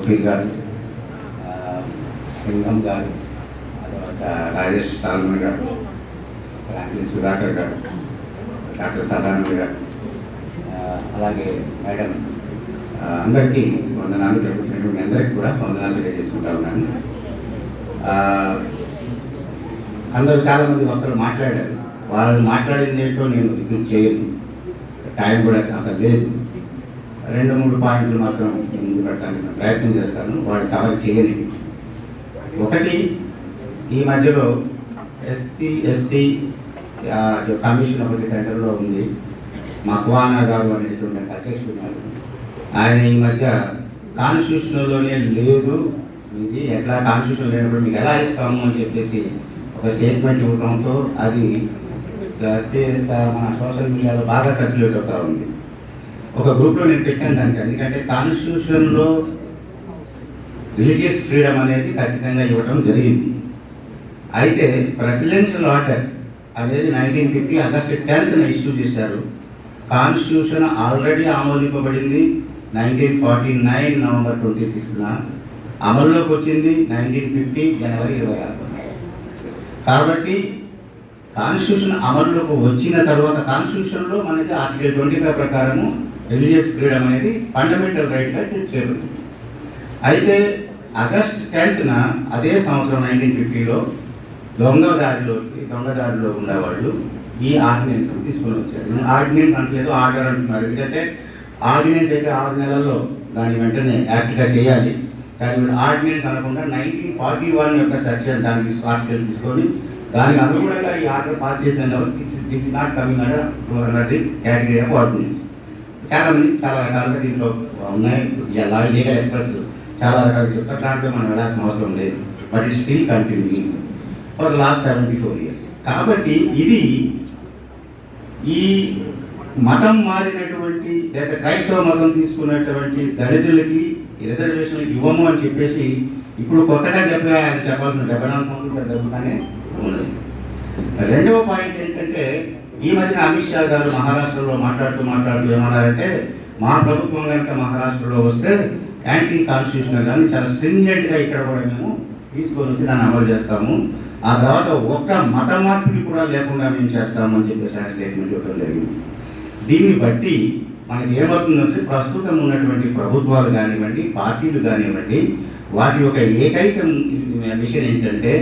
వకీల్ గారు సింగం గారు తర్వాత రాజేష్ సాల్మన్ గారు ఫ్రాంక్లిన్ సుధాకర్ గారు డాక్టర్ సదానంద్ గారు అలాగే మేడం అందరికీ వందనాలు జరుగుతున్నటువంటి అందరికీ కూడా వందనాలు తెలియజేసుకుంటా ఉన్నాను. అందరూ చాలామంది ఒకరు మాట్లాడారు. వాళ్ళు మాట్లాడింది నేను ఇప్పుడు చేయను. టైం కూడా అంత లేదు. రెండు మూడు పాయింట్లు మాత్రం ముందు పెట్టాలని ప్రయత్నం చేస్తాను. వాడు కవర్ చేయని ఒకటి ఈ మధ్యలో ఎస్సీ ఎస్టీ కమిషన్ ఒకటి సెంటర్లో ఉంది. మక్వానా గారు అనేటువంటి అధ్యక్షుడు ఆయన ఈ మధ్య కాన్స్టిట్యూషన్లోనే లేదు. ఇది ఎట్లా కాన్స్టిట్యూషన్ లేనప్పుడు మీకు ఎలా ఇస్తాము అని చెప్పేసి ఒక స్టేట్మెంట్ ఇవ్వడంతో అది మన సోషల్ మీడియాలో బాగా సర్క్యులేట్ అవుతా ఉంది. ఒక గ్రూప్లో నేను పెట్టాను దానికి. ఎందుకంటే కాన్స్టిట్యూషన్లో రిలీజియస్ ఫ్రీడమ్ అనేది ఖచ్చితంగా ఇవ్వడం జరిగింది. అయితే ప్రెసిడెన్షియల్ ఆర్డర్ అనేది నైన్టీన్ ఫిఫ్టీ ఆగస్టు టెన్త్న ఇష్యూ చేశారు. Constitution already ఆమోదింపబడింది nineteen forty nine November twenty సిక్స్న అమల్లోకి వచ్చింది నైన్టీన్ ఫిఫ్టీ జనవరి ఇరవై ఆరు కాబట్టి కాన్స్టిట్యూషన్ అమల్లోకి వచ్చిన తర్వాత కాన్స్టిట్యూషన్లో మనకి ఆర్టికల్ ట్వంటీ ఫైవ్ ప్రకారము రిలీజియస్ ఫ్రీడమ్ అనేది ఫండమెంటల్ రైట్గా ట్రీట్ చేయబడింది అయితే ఆగస్ట్ టెన్త్న అదే సంవత్సరం నైన్టీన్ ఫిఫ్టీలో దొంగదారిలోకి దొంగదారిలో ఉండేవాళ్ళు ఈ ఆర్డినెన్స్ తీసుకుని వచ్చారు. ఆర్డినెన్స్ అంటలేదు ఆర్డర్ అంటున్నారు. ఎందుకంటే ఆర్డినెన్స్ అయితే ఆరు నెలల్లో దాని వెంటనే యాక్ట్గా చేయాలి. కానీ ఆర్డినెన్స్ అనకుండా నైన్టీన్ ఫార్టీ వన్ యొక్క సెక్షన్ దానికి తీసు- ఆర్టికల్ తీసుకొని దానికి అనుగుణంగా ఈ ఆర్డర్ పాస్ చేసిన this is not coming under the category of ordinance చాలా మంది చాలా రకాలుగా దీంట్లో ఉన్నాయి. ఎలా లీగల్ ఎక్స్పర్ట్స్ చాలా రకాలు చెప్తారు దాంట్లో మనం వెళ్ళాల్సిన అవసరం లేదు but it still continue for last seventy four years కాబట్టి ఇది ఈ మతం మారినటువంటి లేక క్రైస్తవ మతం తీసుకున్నటువంటి దళితులకి ఈ రిజర్వేషన్ ఇవ్వము అని చెప్పేసి ఇప్పుడు కొత్తగా చెప్పగా ఆయన చెప్పాల్సిన డెబ్బై నాలుగు సంవత్సరాలు జరుగుతానే ఉన్నది రెండవ పాయింట్ ఏంటంటే ఈ మధ్యన అమిత్ షా గారు మహారాష్ట్రలో మాట్లాడుతూ మాట్లాడుతూ ఏమన్నారంటే మా ప్రభుత్వం కనుక మహారాష్ట్రలో వస్తే యాంటీ కాన్స్టిట్యూషనల్ కానీ చాలా స్ట్రింజెంట్గా ఇక్కడ కూడా మేము తీసుకొని వచ్చి దాన్ని అమలు చేస్తాము. ఆ తర్వాత ఒక్క మత మార్పిడి కూడా లేకుండా మేము చేస్తామని చెప్పేసి ఆయన స్టేట్మెంట్ ఇవ్వడం జరిగింది. దీన్ని బట్టి మనకి ఏమవుతుందంటే ప్రస్తుతం ఉన్నటువంటి ప్రభుత్వాలు కానివ్వండి పార్టీలు కానివ్వండి వాటి యొక్క ఏకైక విషయం ఏంటంటే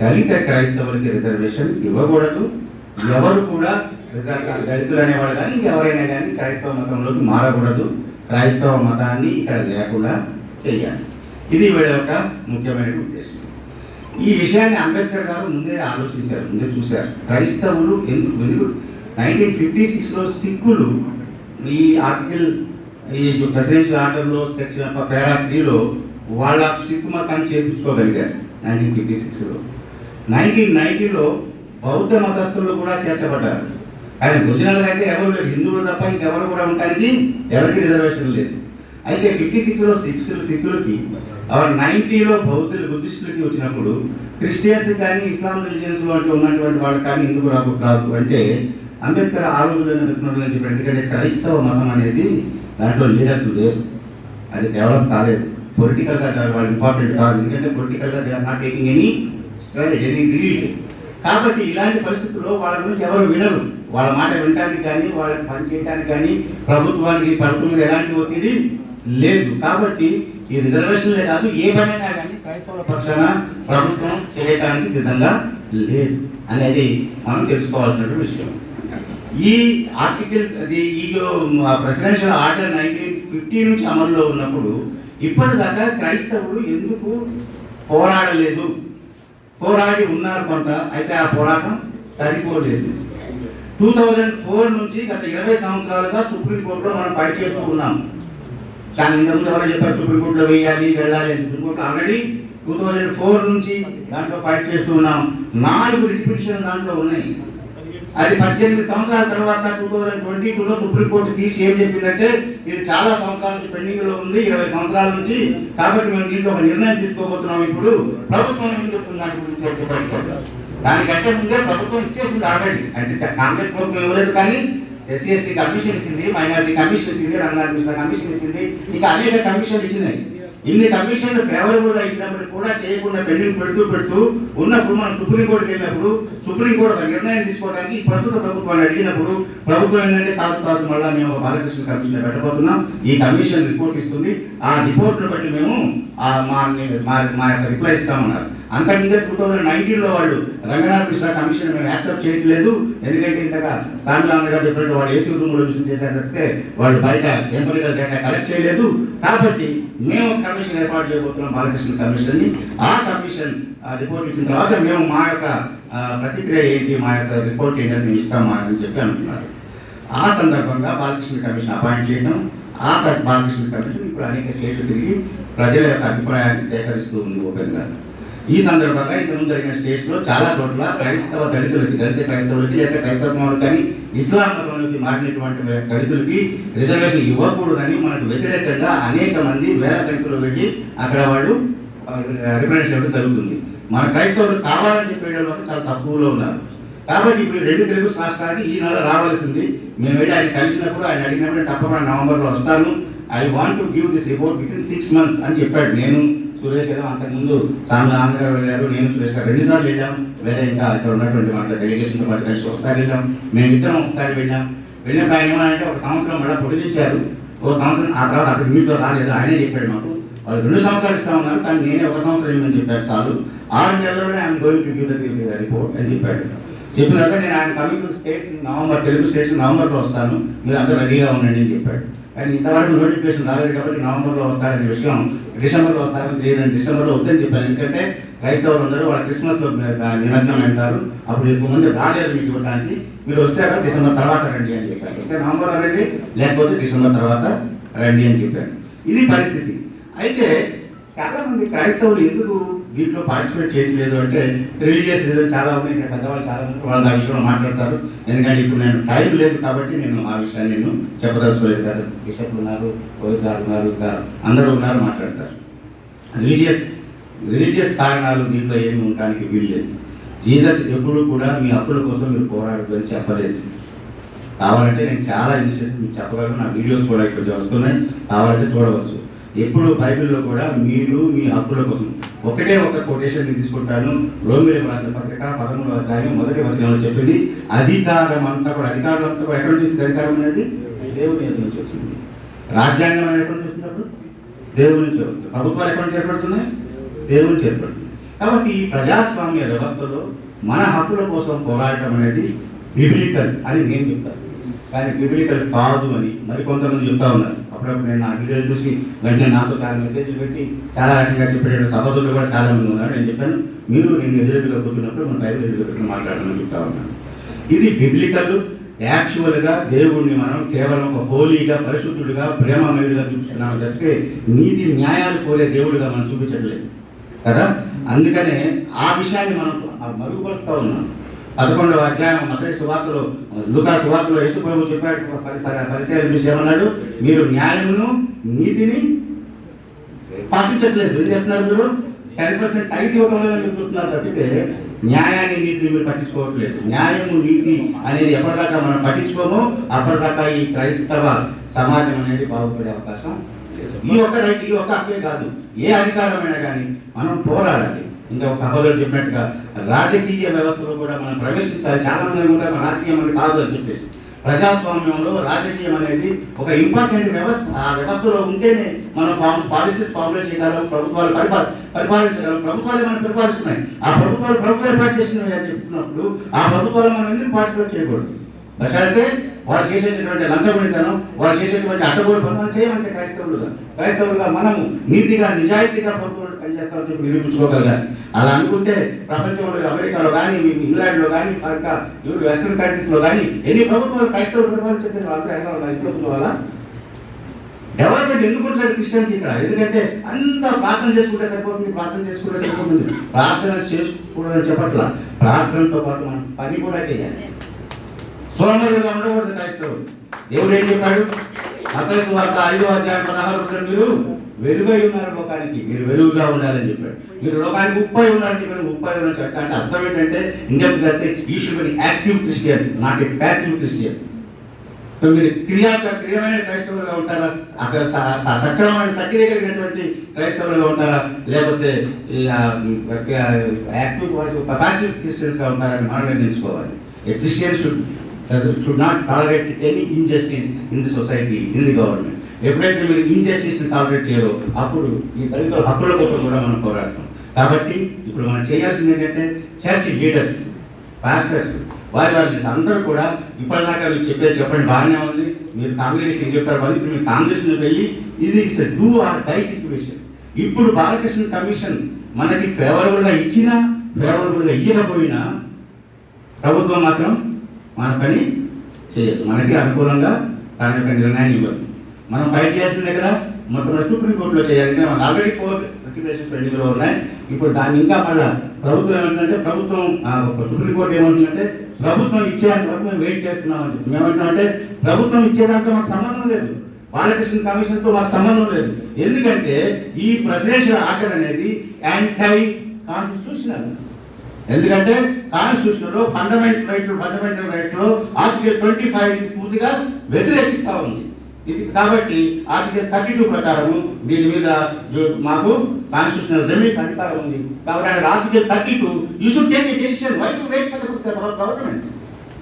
దళిత క్రైస్తవులకి రిజర్వేషన్ ఇవ్వకూడదు. ఎవరు కూడా దళితులు అనేవాళ్ళు కానీ ఇంకెవరైనా కానీ క్రైస్తవ మతంలోకి మారకూడదు. క్రైస్తవ మతాన్ని ఇక్కడ లేకుండా చేయాలి. ఇది వీళ్ళ యొక్క ముఖ్యమైన ఉద్దేశం. ఈ విషయాన్ని అంబేద్కర్ గారు ముందే ఆలోచించారు ముందే చూశారు. క్రైస్తవులు ఎందుకు ఎందుకు? నైన్టీన్ ఫిఫ్టీ సిక్స్లో సిక్కులు ఈ ఆర్టికల్ ఈ ప్రెసిడెన్షియల్ ఆర్డర్లో సెక్షన్ పేరా త్రీలో వాళ్ళ సిక్కు మతాన్ని చేర్పించుకోగలిగారు నైన్టీన్ ఫిఫ్టీ సిక్స్లో. నైన్టీన్ నైన్టీలో బౌద్ధ మతస్థులు కూడా చేర్చబడ్డారు. కానీ ఒరిజినల్గా అయితే ఎవరు లేరు. హిందువులు తప్ప ఇంకెవరు కూడా ఉండడానికి ఎవరికి రిజర్వేషన్ లేదు. అయితే ఫిఫ్టీ సిక్స్లో సిక్స్ సిక్కులకి నైన్టీలో బౌద్ధులు బుద్ధిస్టులకి వచ్చినప్పుడు క్రిస్టియన్స్ కానీ ఇస్లాం రిలీజియన్స్ వంటి ఉన్నటువంటి వాళ్ళు కానీ ఎందుకు రాకు కాదు అంటే అంబేద్కర్ ఆ రోజుల్లోనే వెతుకున్నాడు అని ఎందుకంటే క్రైస్తవ మతం అనేది దాంట్లో లీడర్స్ లేరు అది డెవలప్ కాలేదు. పొలిటికల్గా వాళ్ళు ఇంపార్టెంట్ కాదు. ఎందుకంటే పొలిటికల్గా they are not taking any కాబట్టి ఇలాంటి పరిస్థితుల్లో వాళ్ళ గురించి ఎవరు వినరు. వాళ్ళ మాట వినడానికి కానీ వాళ్ళకి పనిచేయటానికి కానీ ప్రభుత్వానికి ప్రభుత్వం ఎలాంటి ఒత్తిడి లేదు. కాబట్టి ఈ రిజర్వేషన్లే కాదు ఏ పనైనా కానీ క్రైస్తవుల పక్షాన ప్రభుత్వం చేయడానికి సిద్ధంగా లేదు. అనేది మనం తెలుసుకోవాల్సిన విషయం. ఈ ఆర్టికల్ అది ఈ ప్రెసిడెన్షియల్ ఆర్డర్ నైన్టీన్ ఫిఫ్టీ నుంచి అమల్లో ఉన్నప్పుడు ఇప్పటిదాకా క్రైస్తవులు ఎందుకు పోరాడలేదు? పోరాడి ఉన్నారు కొంత అయితే ఆ పోరాటం సరిపోలేదు. టూ థౌజండ్ ఫోర్ నుంచి గత ఇరవై సంవత్సరాలుగా సుప్రీంకోర్టులో మనం ఫైట్ చేస్తూ ఉన్నాం. కానీ ఇంతకుముందు ఎవరో చెప్పారు సుప్రీంకోర్టులో వేయాలి వెళ్ళాలి అని supreme court already two thousand four నుంచి దాంట్లో ఫైట్ చేస్తూ ఉన్నాం. నాలుగు రిపిటిషన్ దాంట్లో ఉన్నాయి. అది పద్దెనిమిది సంవత్సరాల తర్వాత టూ థౌజండ్ ట్వంటీ టూలో సుప్రీంకోర్టు తీసి ఏం చెప్పిందంటే ఇది చాలా సంవత్సరాల నుంచి పెండింగ్లో ఉంది ఇరవై సంవత్సరాల నుంచి కాబట్టి మేము దీంట్లో ఒక నిర్ణయం తీసుకోబోతున్నాం ఇప్పుడు. ప్రభుత్వం ఏం చెప్తుంది దాని గురించి అని దానికంటే ముందే ప్రభుత్వం ఇచ్చేసింది ఆల్రెడీ అంటే కాంగ్రెస్ ప్రభుత్వం ఇవ్వలేదు కానీ ఎస్సీ ఎస్టీ కమిషన్ ఇచ్చింది మైనారిటీ కమిషన్ ఇచ్చింది రంగారెడ్డి కమిషన్ ఇచ్చింది ఇంకా అనేక కమిషన్ ఇచ్చినాయి. ఇన్ని కమిషన్లు ఫేవరబుల్గా ఇచ్చినప్పటికీ కూడా చేయకుండా పెండింగ్ పెడుతూ పెడుతూ ఉన్నప్పుడు మనం సుప్రీంకోర్టుకి వెళ్ళినప్పుడు సుప్రీంకోర్టు ఒక నిర్ణయం తీసుకోవడానికి ప్రస్తుత ప్రభుత్వాన్ని అడిగినప్పుడు ప్రభుత్వం ఏంటంటే కాదు కాదు మళ్ళీ మేము ఒక బాలకృష్ణ కమిషన్ పెట్టబోతున్నాం. ఈ కమిషన్ రిపోర్ట్ ఇస్తుంది. ఆ రిపోర్ట్ను బట్టి మేము మా మా మా యొక్క రిప్లై ఇస్తామన్నారు. అంతకుముందే టూ థౌజండ్ నైన్టీన్లో వాళ్ళు రంగనాథ్ మిశ్రా కమిషన్ మేము యాక్సెప్ట్ చేయట్లేదు. ఎందుకంటే ఇంతగా సాంగ్లాంగ్ గారు చెప్పినట్టు వాళ్ళు ఏసీ రూమ్ విషయం చేశారు తప్పితే వాళ్ళు బయట ఎంపరికల్ డేటా కలెక్ట్ చేయలేదు. కాబట్టి మేము ఒక కమిషన్ ఏర్పాటు చేయబోతున్నాం బాలకృష్ణ కమిషన్ని. ఆ కమిషన్ రిపోర్ట్ ఇచ్చిన తర్వాత మేము మా యొక్క ప్రతిక్రియ ఏంటి మా యొక్క రిపోర్ట్ ఏంటని మేము ఇస్తాం అని చెప్పి అంటున్నారు. ఆ సందర్భంగా బాలకృష్ణ కమిషన్ అపాయింట్ చేయడం ఆ బాలకృష్ణ కమిషన్ ఇప్పుడు అనేక స్టేట్లు తిరిగి ప్రజల యొక్క అభిప్రాయాన్ని సేకరిస్తూ ఉంది ఓపెన్గా. ఈ సందర్భంగా ఇంతకుముందు జరిగిన స్టేట్స్లో చాలా చోట్ల క్రైస్తవ దళితులకి దళిత క్రైస్తవులకి లేక క్రైస్తవ మతం కానీ ఇస్లాం మతంలోకి మారినటువంటి దళితులకి రిజర్వేషన్ ఇవ్వకూడదని మనకు వ్యతిరేకంగా అనేక మంది వేల సంఖ్యలో వెళ్ళి అక్కడ వాళ్ళు రిప్రజెంటేషన్ చేయడం జరుగుతుంది. మన క్రైస్తవులు కావాలని చెప్పేయడం వల్ల చాలా తక్కువలో ఉన్నారు. కాబట్టి ఇప్పుడు రెండు తెలుగు రాష్ట్రానికి ఈ నెల రావాల్సింది. మేము వెళ్ళి ఆయన కలిసినప్పుడు ఆయన అడిగినప్పుడు తప్పకుండా నవంబర్లో వస్తాను. I want to give this report within six months అని చెప్పాడు నేను. సురేష్ గారు అంతకుముందు సామ్ల ఆంధ్ర వెళ్ళారు నేను సురేష్ గారు రెండు సార్లు వెళ్ళాం. వేరే ఇంకా ఇక్కడ ఉన్నటువంటి మన డెలిగేషన్తో పాటు కలిసి ఒకసారి వెళ్ళాం. మేము ఇద్దరం ఒకసారి వెళ్ళాం. వెళ్ళినప్పుడు ఆయన ఏమన్నారంటే ఒక సంవత్సరం మళ్ళీ పొడిగించారు ఓ సంవత్సరం ఆ తర్వాత అక్కడ న్యూస్లో రాలేదు. ఆయనే చెప్పాడు మాకు వాళ్ళు రెండు సంవత్సరాలు ఇస్తా ఉన్నారు కానీ నేనే ఒక సంవత్సరం ఇవ్వమని చెప్పారు చాలు. ఆరు నెలల్లోనే ఆయన గోయింగ్ టు రిపోర్ట్ అని చెప్పాడు. చెప్పినట్టు నేను ఆయన coming to states November Telugu states నవంబర్లో వస్తాను. మీరు అందరూ రెడీగా ఉండండి అని చెప్పాడు. కానీ ఇంతవరకు నోటిఫికేషన్ రాలేదు కాబట్టి నవంబర్లో వస్తారనే విషయం డిసెంబర్లో వస్తారని లేదని డిసెంబర్లో వద్దని చెప్పాను. ఎందుకంటే క్రైస్తవులు అందరూ వాళ్ళ క్రిస్మస్లో నిమగ్నం అంటారు. అప్పుడు ఎక్కువ మంది రాలేదు మీకు ఇవ్వడానికి. మీరు వస్తారా డిసెంబర్ తర్వాత రండి అని చెప్పారు. వస్తే నవంబర్ రండి లేకపోతే డిసెంబర్ తర్వాత రండి అని చెప్పాను ఇది పరిస్థితి. అయితే చాలామంది క్రైస్తవులు ఎందుకు దీంట్లో పార్టిసిపేట్ చేయట్లేదు అంటే రిలీజియస్ రీజన్ చాలా ఉన్నాయి ఇక్కడ పెద్దవాళ్ళు చాలా మంది వాళ్ళు ఆ విషయంలో మాట్లాడతారు. ఎందుకంటే ఇప్పుడు నేను టైం లేదు కాబట్టి నేను ఆ విషయాన్ని నేను చెప్పదలుచుకోలేదు. గారు ఉన్నారు కోవిడ్ గారు ఉన్నారు అందరూ ఉన్నారు మాట్లాడతారు. రిలీజియస్ రిలీజియస్ కారణాలు దీంట్లో ఏమి ఉండడానికి వీల్లేదు జీసస్ ఎప్పుడు కూడా మీ హక్కుల కోసం మీరు పోరాడదు అని చెప్పలేదు. కావాలంటే నేను చాలా ఇన్స్టెన్స్ మీకు చెప్పగలను. నా వీడియోస్ కూడా ఇక్కడ వస్తున్నాయి. కావాలంటే చూడవచ్చు. ఎప్పుడు బైబిల్లో కూడా మీరు మీ హక్కుల కోసం ఒకటే ఒక కొటేషన్ తీసుకుంటాను. రోమిలకు రాసిన పత్రిక పదమూడు అధ్యాయం మొదటి వచనంలో చెప్పింది. అధికారం అంతా కూడా అధికారం అంతా కూడా ఎక్కడి నుంచి వచ్చింది? అధికారం అనేది దేవుని నుంచి వచ్చింది. రాజ్యాంగం అనేది ఎక్కడి నుంచి వచ్చింది దేవుని నుంచి వస్తుంది ప్రభుత్వాలు ఎక్కడి నుంచి ఏర్పడుతున్నాయి? దేవుని నుంచి ఏర్పడుతుంది కాబట్టి ఈ ప్రజాస్వామ్య వ్యవస్థలో మన హక్కుల కోసం పోరాడటం అనేది బిబ్లికల్ అని నేను చెప్తాను. కానీ బిబ్లికల్ కాదు అని మరికొంతమంది చెప్తా ఉన్నారు. అప్పుడప్పుడు నేను నా వీడియోలు చూసి వెంటనే నాతో చాలా మెసేజ్లు పెట్టి చాలా రకంగా చెప్పేటువంటి సహోదరులు కూడా చాలా మంది ఉన్నారు. నేను చెప్పాను మీరు నేను ఎదురెదురుగా కూర్చున్నప్పుడు మన బైబిల్ ఎదురుగా మాట్లాడమని చెప్తా ఉన్నాను. ఇది బిబ్లికల్ యాక్చువల్గా దేవుణ్ణి మనం కేవలం ఒక హోలీగా పరిశుద్ధుడిగా ప్రేమమయుడిగా చూపిస్తున్నాం తప్పితే నీతి న్యాయాలు కోరే దేవుడిగా మనం చూపించట్లేదు. కదా? అందుకనే ఆ విషయాన్ని మనం మరుగుపరుస్తూ ఉన్నాం. పదకొండవ అధ్యాయం మొదటి సువార్తలు దుకా సువార్తలు యేసు ప్రభు చెప్పాడు పరిసర చూసి ఏమన్నాడు? మీరు న్యాయమును నీతిని పాటించట్లేదు. ఏం చేస్తున్నారు మీరు? టెన్ పర్సెంట్ సైతి ఒక మీరు చూస్తున్నారు తప్పితే న్యాయాన్ని నీతిని మీరు పట్టించుకోవట్లేదు. న్యాయము నీతి అనేది ఎప్పటిదాకా మనం పట్టించుకోమో. అప్పటిదాకా ఈ క్రైస్తవ సమాజం అనేది బాగుపడే అవకాశం ఈ ఒక్క రైట్ ఈ ఒక్క హక్కే కాదు. ఏ అధికారమైనా కానీ మనం పోరాడాలి. ఇంకా ఒక సహోదరుడు చెప్పినట్టుగా రాజకీయ వ్యవస్థలో కూడా మనం ప్రవేశించాలి. చాలా మంది ఉంటారు రాజకీయం అనేది కాదు అని చెప్పేసి. ప్రజాస్వామ్యంలో రాజకీయం అనేది ఒక ఇంపార్టెంట్ వ్యవస్థ. ఆ వ్యవస్థలో ఉంటేనే మనం ఫామ్ పాలసీస్ ఫార్ములేట్ చేయగలం ప్రభుత్వాలు పరిపాల పరిపాలించగలం. ప్రభుత్వాలు మనం పరిపాలిస్తున్నాయి ఆ ప్రభుత్వాలు ప్రభుత్వం ఏర్పాటు చేసినవి అని చెప్తున్నప్పుడు ఆ ప్రభుత్వాలు మనం ఎందుకు పార్టిసిపేట్ చేయకూడదు? బస్ అంటే వారు చేసేటటువంటి లంచగొనితనం వారు చేసేటువంటి అడ్డగోలు పనులు మనం చేయమంటే క్రైస్తవులుగా క్రైస్తవులుగా మనము నీతిగా నిజాయితీగా ప్రభుత్వం పనిచేస్తామని చెప్పి నిరూపించుకోగలగాలి. అలా అనుకుంటే ప్రపంచంలో అమెరికాలో కానీ ఇంగ్లాండ్లో కానీ ఇంకా ఇవి వెస్ట్రన్ కంట్రీస్లో కానీ ఎన్ని ప్రభుత్వాలు క్రైస్తవులు పరిపాలించే వాళ్ళంతా ఎలా ఉన్నారు ఈ ప్రభుత్వం వల్ల డెవలప్మెంట్ ఎందుకు ఉంటుంది క్రిస్టియన్కి ఇక్కడ? ఎందుకంటే అంత ప్రార్థన చేసుకుంటే సరిపోతుంది ప్రార్థన చేసుకుంటే సరిపోతుంది. ప్రార్థన చేసుకోవడం చెప్పట్ల. ప్రార్థనతో పాటు మనం పని కూడా చేయాలి. సోమరులుగా ఉండకూడదు క్రైస్తవులు దేవుడు ఏం చెప్పాడు? మతైసు వార్త ఐదో అధ్యాయం పదహారు మీరు వెలుగై ఉన్నారు లోకానికి. మీరు వెలుగుగా ఉండాలని చెప్పాడు. మీరు లోకానికి ఉప్పై ఉండాలని చెప్పాడు. ఉప్పై ఉన్న చట్ట అంటే అర్థం ఏంటంటే ఇండియన్ అయితే you should be active Christian not a passive Christian మీరు క్రియాత్మ క్రియమైన క్రైస్తవులుగా ఉంటారా? అక్కడ సక్రమమైన సక్రియ కలిగినటువంటి క్రైస్తవులుగా ఉంటారా? లేకపోతే యాక్టివ్ పాసివ్ క్రిస్టియన్స్గా ఉంటారని మనం నిర్ణయించుకోవాలి a Christian should should not tolerate any injustice in the society in the government ఎప్పుడైతే మీరు ఇంజస్టిస్ టాలరేట్ చేయరో అప్పుడు ఈ దళితుల హక్కుల కోసం కూడా మనం పోరాడతాం. కాబట్టి ఇప్పుడు మనం చేయాల్సింది ఏంటంటే చర్చ్ లీడర్స్ పాస్టర్స్ వారి వారి అందరూ కూడా ఇప్పటిదాకా మీరు చెప్పేది చెప్పండి బాగానే ఉంది. మీరు కాంగ్రెస్ ఏం చెప్తారు కానీ ఇప్పుడు మీరు కాంగ్రెస్లో వెళ్ళి ఇది it's do or die situation ఇప్పుడు బాలకృష్ణ కమిషన్ మనకి ఫేవరబుల్గా ఇచ్చినా ఫేవరబుల్గా ఇవ్వకపోయినా ప్రభుత్వం మాత్రం మన పని చేయదు మనకి అనుకూలంగా తన యొక్క నిర్ణయాన్ని ఇవ్వదు. మనం ఫైట్ చేయాల్సిన దగ్గర మొట్టమొదటి సుప్రీంకోర్టులో చేయాలి. ఎందుకంటే మనకు ఆల్రెడీ ఫోర్ రిక్యులేషన్స్ పెండింగ్లో ఉన్నాయి. ఇప్పుడు దాన్ని ఇంకా మళ్ళా ప్రభుత్వం ఏమంటుందంటే ప్రభుత్వం సుప్రీంకోర్టు ఏమంటుందంటే ప్రభుత్వం ఇచ్చేదానికి వరకు మేము వెయిట్ చేస్తున్నామని చెప్పి. మేమంటున్నామంటే ప్రభుత్వం ఇచ్చేదాంతో మాకు సంబంధం లేదు. బాలకృష్ణ కమిషన్తో మాకు సంబంధం లేదు. ఎందుకంటే ఈ ప్రెసిడెన్షియల్ ఆర్డర్ అనేది యాంటై కాన్స్టిట్యూషనల్ ఎందుకంటే కాన్స్టిట్యూషన్లో ఫండమెంటల్ రైట్లు ఫండమెంటల్ రైట్లో ఆర్టికల్ ట్వంటీ ఫైవ్ ఇది పూర్తిగా వ్యతిరేకిస్తూ ఉంది. ఇది కాబట్టి ఆర్టికల్ థర్టీ టూ ప్రకారము దీని మీద మాకు కాన్స్టిట్యూషనల్ రెమెడీస్ అధికారం ఉంది. కాబట్టి ఆయన article thirty two you should take a decision why to wait for government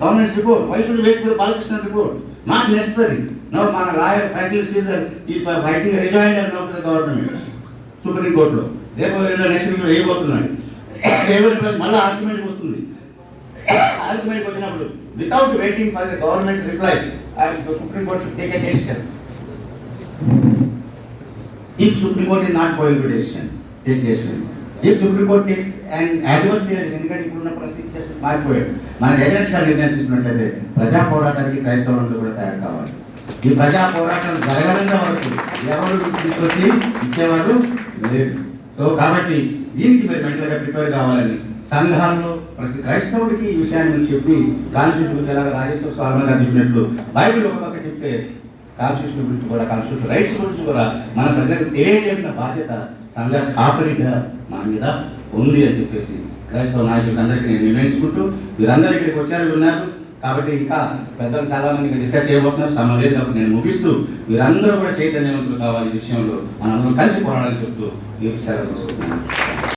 government report why should wait for Balakrishna report not necessary no మన lawyer Franklin Caesar is fighting rejoin government supreme కోర్టులో రేపు next వీక్లో వేయబోతున్నాడు. ఏమైనా మళ్ళీ argument వస్తుంది. Argument వచ్చినప్పుడు without waiting for the government's reply supreme court should take a decision if supreme court is not going to decision take decision if supreme court takes and adversary, ఎందుకంటే ఇప్పుడున్న పరిస్థితి మారిపోయాడు. మన ఎగరెస్ట్ నిర్ణయం తీసుకున్నట్లయితే ప్రజా పోరాటానికి క్రైస్తవులందరూ కూడా తయారు కావాలి. ఈ ప్రజా పోరాటం జరగడంగా వరకు ఎవరు తీసుకొచ్చి ఇచ్చేవాళ్ళు లేదు. సో కాబట్టి దీనికి మీరు మెంటల్గా ప్రిపేర్ కావాలని సంఘాల్లో ప్రతి క్రైస్తవుడికి ఈ విషయాన్ని చెప్పి కాన్స్టిట్యూషన్ ఎలాగ రాజేశ్వర స్వామి గారు చెప్పినట్లు బైబిల్ ఒక పక్క చెప్తే కాన్స్టిట్యూషన్ గురించి కూడా కాన్స్టిట్యూషన్ రైట్స్ గురించి కూడా మన ప్రజలకు తెలియజేసిన బాధ్యత సంఘ కాపరిగా మన మీద ఉంది అని చెప్పేసి క్రైస్తవ నాయకులందరికీ నేను నిర్ణయించుకుంటూ వీరందరూ ఇక్కడికి వచ్చారు ఉన్నారు కాబట్టి ఇంకా పెద్దలు చాలా మంది డిస్కస్ చేయబోతున్నారు సమయం లేదు కాబట్టి నేను ముగిస్తూ వీరందరూ కూడా చైతన్యవంతులు కావాలి ఈ విషయంలో మనందరం కలిసి పోరాడాలని చెప్తూ ఈ సెలవు తీసుకుంటున్నాను.